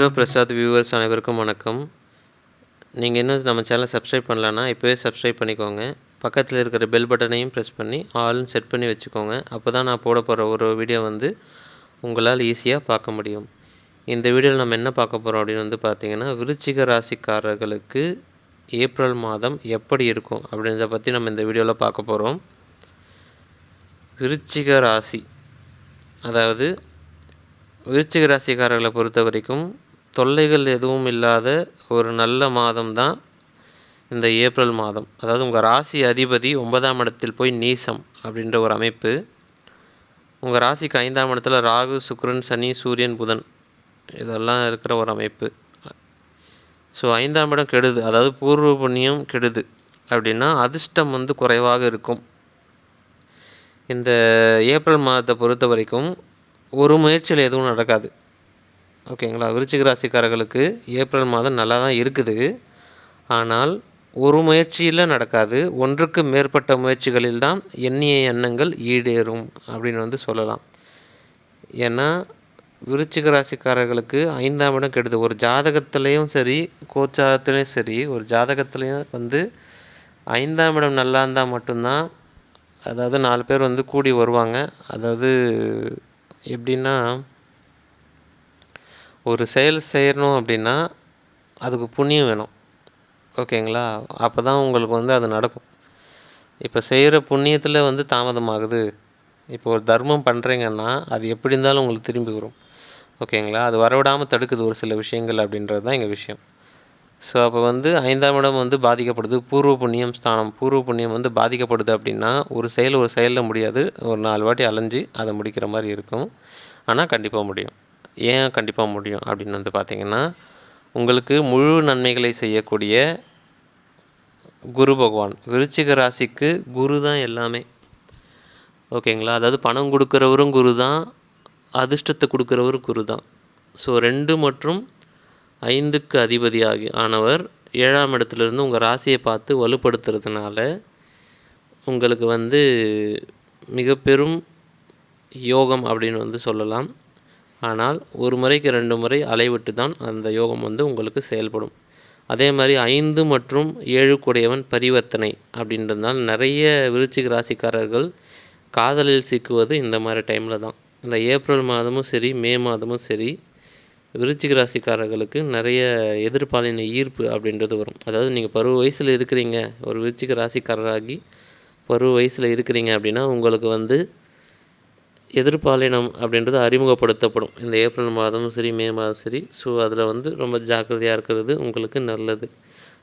Astro Prasad viewers அனைவருக்கும் வணக்கம். நீங்கள் இன்னும் நம்ம சேனலை சப்ஸ்கிரைப் பண்ணலன்னா இப்போவே சப்ஸ்கிரைப் பண்ணிக்கோங்க. பக்கத்தில் இருக்கிற பெல் பட்டனையும் ப்ரெஸ் பண்ணி ஆல்னு செட் பண்ணி வச்சுக்கோங்க. அப்போ தான் நான் போட போகிற ஒரு வீடியோ வந்து உங்களால் ஈஸியாக பார்க்க முடியும். இந்த வீடியோவில் நம்ம என்ன பார்க்க போகிறோம் அப்படின்னு வந்து பார்த்திங்கன்னா விருச்சிக ராசிக்காரர்களுக்கு ஏப்ரல் மாதம் எப்படி இருக்கும் அப்படின்றத பற்றி நம்ம இந்த வீடியோவில் பார்க்க போகிறோம் விருச்சிக ராசி. அதாவது விருச்சிக ராசிக்காரர்களை பொறுத்த வரைக்கும் தொல்லைகள் எதுவும் இல்லாத ஒரு நல்ல மாதம் தான் இந்த ஏப்ரல் மாதம். அதாவது உங்கள் ராசி அதிபதி ஒன்பதாம் இடத்தில் போய் நீசம் அப்படின்ற ஒரு அமைப்பு. உங்கள் ராசிக்கு ஐந்தாம் இடத்துல ராகு சுக்ரன் சனி சூரியன் புதன் இதெல்லாம் இருக்கிற ஒரு அமைப்பு. ஸோ ஐந்தாம் இடம் கெடுது. அதாவது பூர்வ புண்ணியம் கெடுது. அப்படின்னா அதிர்ஷ்டம் வந்து குறைவாக இருக்கும். இந்த ஏப்ரல் மாதத்தை பொறுத்த வரைக்கும் ஒரு முயற்சியில் எதுவும் நடக்காது. ஓகேங்களா? விருச்சிக ராசிக்காரர்களுக்கு ஏப்ரல் மாதம் நல்லா தான் இருக்குது. ஆனால் ஒரு முயற்சியில் நடக்காது. ஒன்றுக்கு மேற்பட்ட முயற்சிகளில் தான் எண்ணிய எண்ணங்கள் ஈடேறும் அப்படின்னு வந்து சொல்லலாம். ஏன்னா விருச்சிக ராசிக்காரர்களுக்கு ஐந்தாம் இடம் கெடுது. ஒரு ஜாதகத்துலேயும் சரி கோச்சாரத்துலேயும் சரி ஒரு ஜாதகத்துலேயும் வந்து ஐந்தாம் இடம் நல்லா இருந்தால் மட்டும்தான் அதாவது நாலு பேர் வந்து கூடி வருவாங்க. அதாவது எப்படின்னா ஒரு செயல் செய்யணும் அப்படின்னா அதுக்கு புண்ணியம் வேணும். ஓகேங்களா? அப்போ தான் உங்களுக்கு வந்து அது நடக்கும். இப்போ செய்கிற புண்ணியத்தில் வந்து தாமதமாகுது. இப்போ ஒரு தர்மம் பண்ணுறீங்கன்னா அது எப்படி இருந்தாலும் உங்களுக்கு திரும்பி வரும். ஓகேங்களா? அது வரவிடாமல் தடுக்குது ஒரு சில விஷயங்கள் அப்படின்றது தான் எங்கள் விஷயம். ஸோ அப்போ வந்து ஐந்தாம் இடம் வந்து பாதிக்கப்படுது. பூர்வ புண்ணியம் ஸ்தானம். பூர்வ புண்ணியம் வந்து பாதிக்கப்படுது அப்படின்னா ஒரு செயல் ஒரு செயலில் முடியாது. ஒரு நாலு வாட்டி அலைஞ்சு அதை முடிக்கிற மாதிரி இருக்கும். ஆனால் கண்டிப்பாக முடியும். ஏன் கண்டிப்பாக முடியும் அப்படின்னு வந்து பார்த்திங்கன்னா உங்களுக்கு முழு நன்மைகளை செய்யக்கூடிய குரு பகவான் விருச்சிக ராசிக்கு குரு தான் எல்லாமே. ஓகேங்களா? அதாவது பணம் கொடுக்குறவரும் குரு தான் அதிர்ஷ்டத்தை கொடுக்குறவரும் குரு தான். ஸோ ரெண்டு மற்றும் ஐந்துக்கு அதிபதி ஆகி ஆனவர் ஏழாம் இடத்துலேருந்து உங்கள் ராசியை பார்த்து வலுப்படுத்துறதுனால உங்களுக்கு வந்து மிக பெரும் யோகம் அப்படின்னு வந்து சொல்லலாம். ஆனால் ஒரு முறைக்கு ரெண்டு முறை அலைவிட்டு தான் அந்த யோகம் வந்து உங்களுக்கு செயல்படும். அதே மாதிரி ஐந்து மற்றும் ஏழு கூடையவன் பரிவர்த்தனை அப்படின்றதுனால நிறைய விருச்சிக ராசிக்காரர்கள் காதலில் சிக்குவது இந்த மாதிரி டைமில் தான். இந்த ஏப்ரல் மாதமும் சரி மே மாதமும் சரி விருச்சிக ராசிக்காரர்களுக்கு நிறைய எதிர்பாலின ஈர்ப்பு அப்படின்றது வரும். அதாவது நீங்கள் பருவ வயசில் இருக்கிறீங்க ஒரு விருச்சிக ராசிக்காரராகி பருவ வயசில் இருக்கிறீங்க அப்படின்னா உங்களுக்கு வந்து எதிர்பாலினம் அப்படின்றது அறிமுகப்படுத்தப்படும். இந்த ஏப்ரல் மாதமும் சரி மே மாதம் சரி. ஸோ அதில் வந்து ரொம்ப ஜாக்கிரதையாக இருக்கிறது உங்களுக்கு நல்லது.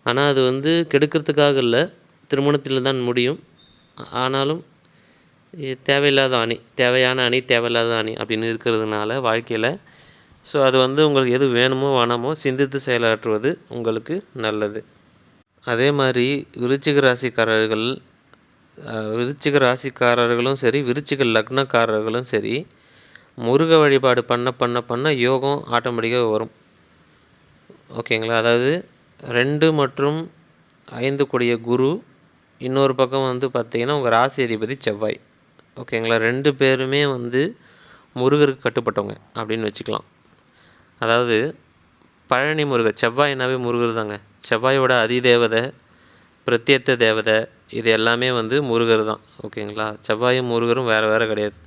ஆனால் அது வந்து கெடுக்கிறதுக்காக இல்லை. திருமணத்தில் தான் முடியும். ஆனாலும் தேவையில்லாத அணி தேவையான அணி தேவையில்லாத அணி அப்படின்னு இருக்கிறதுனால வாழ்க்கையில். ஸோ அது வந்து உங்களுக்கு எது வேணுமோ வேணாமோ சிந்தித்து செயலாற்றுவது உங்களுக்கு நல்லது. அதே மாதிரி விருச்சிக ராசிக்காரர்கள் விருச்சிக ராசிக்காரர்களும் சரி விருச்சிக லக்னக்காரர்களும் சரி முருக வழிபாடு பண்ண பண்ண பண்ண யோகம் ஆட்டோமேட்டிக்காக வரும். ஓகேங்களா? அதாவது ரெண்டு மற்றும் ஐந்து கூடிய குரு இன்னொரு பக்கம் வந்து பார்த்திங்கன்னா உங்கள் ராசி அதிபதி செவ்வாய். ஓகேங்களா? ரெண்டு பேருமே வந்து முருகருக்கு கட்டுப்பட்டவங்க அப்படின்னு வச்சுக்கலாம். அதாவது பழனி முருகர் செவ்வாய்னாவே முருகர் தாங்க. செவ்வாயோட அதிதேவதை பிரத்யேத்த தேவதை இது எல்லாமே வந்து முருகர் தான் ஓகேங்களா? செவ்வாயும் முருகரும் வேறு வேறு கிடையாது.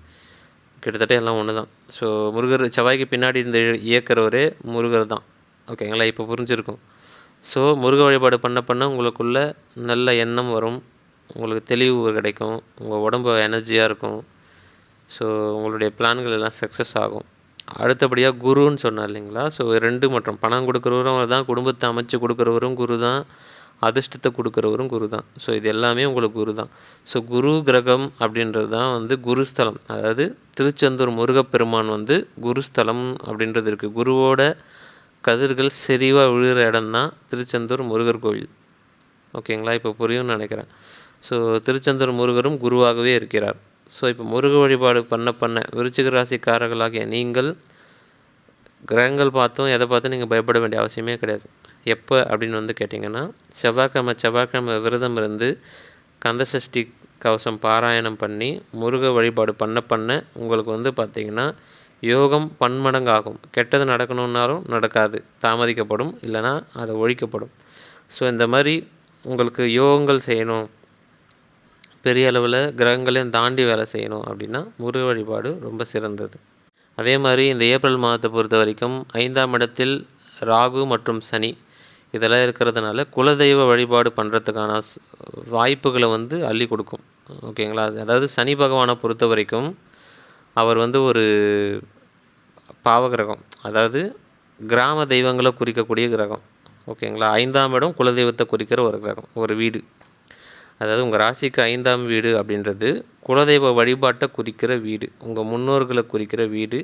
கிட்டத்தட்ட எல்லாம் ஒன்று தான் ஸோ முருகர் செவ்வாய்க்கு பின்னாடி இந்த இயக்கிறவரே முருகர் தான் ஓகேங்களா? இப்போ புரிஞ்சிருக்கும். ஸோ முருக வழிபாடு பண்ண பண்ண உங்களுக்குள்ள நல்ல எண்ணம் வரும். உங்களுக்கு தெளிவு கிடைக்கும். உங்கள் உடம்பு எனர்ஜியாக இருக்கும். ஸோ உங்களுடைய பிளான்கள் எல்லாம் சக்ஸஸ் ஆகும். அடுத்தபடியாக குருன்னு சொன்னார் இல்லைங்களா? ஸோ ரெண்டு மற்றும் பணம் கொடுக்குறவரும் தான் குடும்பத்தை அமைச்சு கொடுக்குறவரும் குரு தான் அதிர்ஷ்டத்தை கொடுக்குறவரும் குரு தான் ஸோ இது எல்லாமே உங்களுக்கு குரு தான் ஸோ குரு கிரகம் அப்படின்றது தான் வந்து குருஸ்தலம். அதாவது திருச்செந்தூர் முருகப்பெருமான் வந்து குருஸ்தலம் அப்படின்றது இருக்குது குருவோட கதிர்கள் செறிவாக விழுகிற இடம் தான் திருச்செந்தூர் முருகர் கோவில் ஓகேங்களா இப்போ புரியும்னு நினைக்கிறேன். ஸோ திருச்செந்தூர் முருகரும் குருவாகவே இருக்கிறார். ஸோ இப்போ முருக வழிபாடு பண்ண பண்ண விருச்சிக ராசிக்காரர்களாகிய நீங்கள் கிரகங்கள் பார்த்தும் எதை பார்த்தும் நீங்கள் பயப்பட வேண்டிய அவசியமே கிடையாது. எப்போ அப்படின்னு வந்து கேட்டிங்கன்னா செவ்வாய்க்கிழமை செவ்வாய்க்கிழமை விரதம் இருந்து கந்தசஷ்டி கவசம் பாராயணம் பண்ணி முருக வழிபாடு பண்ண பண்ண உங்களுக்கு வந்து பார்த்திங்கன்னா யோகம் பன்மடங்காகும். கெட்டது நடக்கணுன்னாலும் நடக்காது. தாமதிக்கப்படும் இல்லைனா அதை ஒழிக்கப்படும். ஸோ இந்த மாதிரி உங்களுக்கு யோகங்கள் செய்யணும். பெரிய அளவில் கிரகங்களையும் தாண்டி வேலை செய்யணும் அப்படின்னா முருக வழிபாடு ரொம்ப சிறந்தது. அதே மாதிரி இந்த ஏப்ரல் மாதத்தை பொறுத்த வரைக்கும் ஐந்தாம் இடத்தில் ராகு மற்றும் சனி இதெல்லாம் இருக்கிறதுனால குலதெய்வ வழிபாடு பண்ணுறதுக்கான வாய்ப்புகளை வந்து அள்ளி கொடுக்கும். ஓகேங்களா? அதாவது சனி பகவானை பொறுத்த வரைக்கும் அவர் வந்து ஒரு பாவகிரகம். அதாவது கிராம தெய்வங்களை குறிக்கக்கூடிய கிரகம். ஓகேங்களா? ஐந்தாம் இடம் குலதெய்வத்தை குறிக்கிற ஒரு கிரகம் ஒரு வீடு. அதாவது உங்கள் ராசிக்கு ஐந்தாம் வீடு அப்படின்றது குலதெய்வ வழிபாட்டை குறிக்கிற வீடு உங்கள் முன்னோர்களை குறிக்கிற வீடு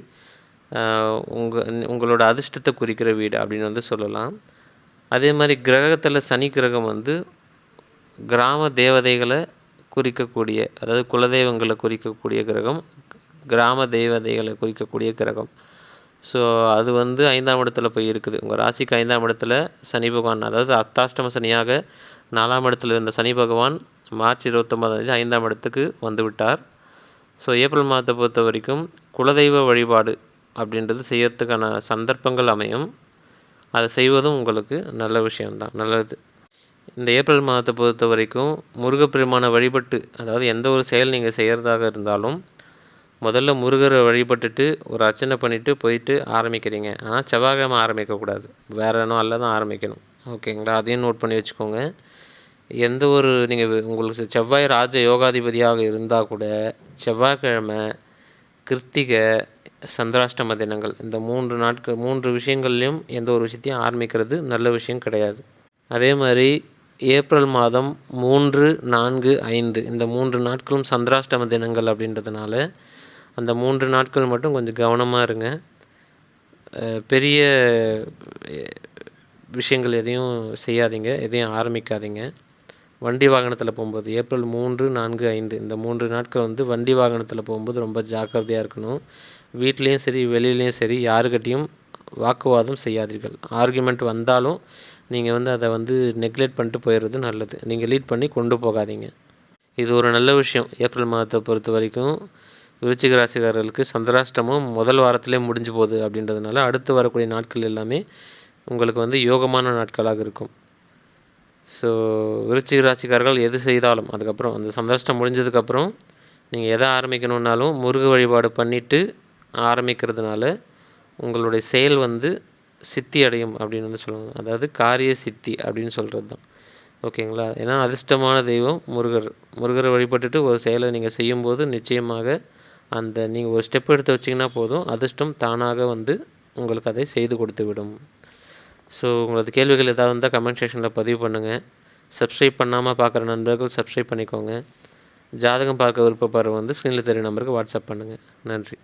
உங்கள் உங்களோட அதிர்ஷ்டத்தை குறிக்கிற வீடு அப்படின்னு வந்து சொல்லலாம். அதே மாதிரி கிரகத்தில் சனி கிரகம் வந்து கிராம தேவதைகளை குறிக்கக்கூடிய அதாவது குலதெய்வங்களை குறிக்கக்கூடிய கிரகம் கிராம தேவதைகளை குறிக்கக்கூடிய கிரகம். ஸோ அது வந்து ஐந்தாம் இடத்துல போய் இருக்குது. உங்கள் ராசிக்கு ஐந்தாம் இடத்துல சனி பகவான் அதாவது அத்தாஷ்டம சனியாக நாலாம் இடத்துல இருந்த சனி பகவான் மார்ச் இருபத்தொம்பதாம் தேதி ஐந்தாம் இடத்துக்கு வந்துவிட்டார். ஸோ ஏப்ரல் மாதத்தை பொறுத்த வரைக்கும் குலதெய்வ வழிபாடு அப்படின்றது செய்யறதுக்கான சந்தர்ப்பங்கள் அமையும். அதை செய்வதும் உங்களுக்கு நல்ல விஷயம்தான் நல்லது. இந்த ஏப்ரல் மாதத்தை பொறுத்த வரைக்கும் முருகப்பெருமானை வழிபட்டு அதாவது எந்த ஒரு செயல் நீங்கள் செய்கிறதாக இருந்தாலும் முதல்ல முருகரை வழிபட்டுட்டு ஒரு அர்ச்சனை பண்ணிவிட்டு போயிட்டு ஆரம்பிக்கிறீங்க. ஆனால் செவ்வாய்க்கிழமை ஆரம்பிக்கக்கூடாது. வேறு நாளில் தான் ஆரம்பிக்கணும். ஓகேங்களா? அதையும் நோட் பண்ணி வச்சுக்கோங்க. எந்த ஒரு நீங்கள் உங்களுக்கு செவ்வாய் ராஜ யோகாதிபதியாக இருந்தால் கூட செவ்வாய்க்கிழமை கிருத்திகை சந்திராஷ்டம தினங்கள் இந்த மூன்று நாட்கள் மூன்று விஷயங்கள்லையும் எந்த ஒரு விஷயத்தையும் ஆரம்பிக்கிறது நல்ல விஷயம் கிடையாது. அதே மாதிரி ஏப்ரல் மாதம் மூன்று நான்கு ஐந்து இந்த மூன்று நாட்களும் சந்திராஷ்டம தினங்கள் அப்படின்றதுனால அந்த மூன்று நாட்கள் மட்டும் கொஞ்சம் கவனமாக இருங்க. பெரிய விஷயங்கள் எதையும் செய்யாதீங்க எதையும் ஆரம்பிக்காதீங்க. வண்டி வாகனத்தில் போகும்போது ஏப்ரல் மூன்று நான்கு ஐந்து இந்த மூன்று நாட்கள் வந்து வண்டி வாகனத்தில் போகும்போது ரொம்ப ஜாக்கிரதையாக இருக்கணும். வீட்லேயும் சரி வெளியிலையும் சரி யாருக்கிட்டேயும் வாக்குவாதம் செய்யாதீர்கள். ஆர்குமெண்ட் வந்தாலும் நீங்கள் வந்து அதை வந்து நெக்லெக்ட் பண்ணிட்டு போயிடுறது நல்லது. நீங்கள் லீட் பண்ணி கொண்டு போகாதீங்க. இது ஒரு நல்ல விஷயம். ஏப்ரல் மாதத்தை பொறுத்த வரைக்கும் விருச்சிக ராசிக்காரர்களுக்கு சந்திராஷ்டமும் முதல் வாரத்திலே முடிஞ்சு போகுது அப்படின்றதுனால அடுத்து வரக்கூடிய நாட்கள் எல்லாமே உங்களுக்கு வந்து யோகமான நாட்களாக இருக்கும். ஸோ விருச்சிக ராசிக்காரர்கள் எது செய்தாலும் அதுக்கப்புறம் அந்த சந்தர்ஷ்டம் முடிஞ்சதுக்கப்புறம் நீங்கள் எதை ஆரம்பிக்கணுன்னாலும் முருக வழிபாடு பண்ணிவிட்டு ஆரம்பிக்கிறதுனால உங்களுடைய செயல் வந்து சித்தி அடையும் அப்படின்னு வந்து சொல்லுவாங்க. அதாவது காரிய சித்தி அப்படின்னு சொல்கிறது தான். ஓகேங்களா? ஏன்னா அதிர்ஷ்டமான தெய்வம் முருகர். முருகரை வழிபட்டுட்டு ஒரு செயலை நீங்கள் செய்யும்போது நிச்சயமாக அந்த நீங்கள் ஒரு ஸ்டெப் எடுத்து வச்சிங்கன்னா போதும். அதிர்ஷ்டம் தானாக வந்து உங்களுக்கு அதை செய்து கொடுத்து விடும் ஸோ உங்களது கேள்விகள் ஏதாவது இருந்தால் கமெண்ட் செக்ஷனில் பதிவு பண்ணுங்கள் சப்ஸ்கிரைப் பண்ணாமல் பார்க்குற நண்பர்கள் சப்ஸ்கிரைப் பண்ணிக்கோங்க. ஜாதகம் பார்க்க விருப்பப்படுற வந்து ஸ்க்ரீனில் தெரிய நம்பருக்கு வாட்ஸ்அப் பண்ணுங்கள் நன்றி.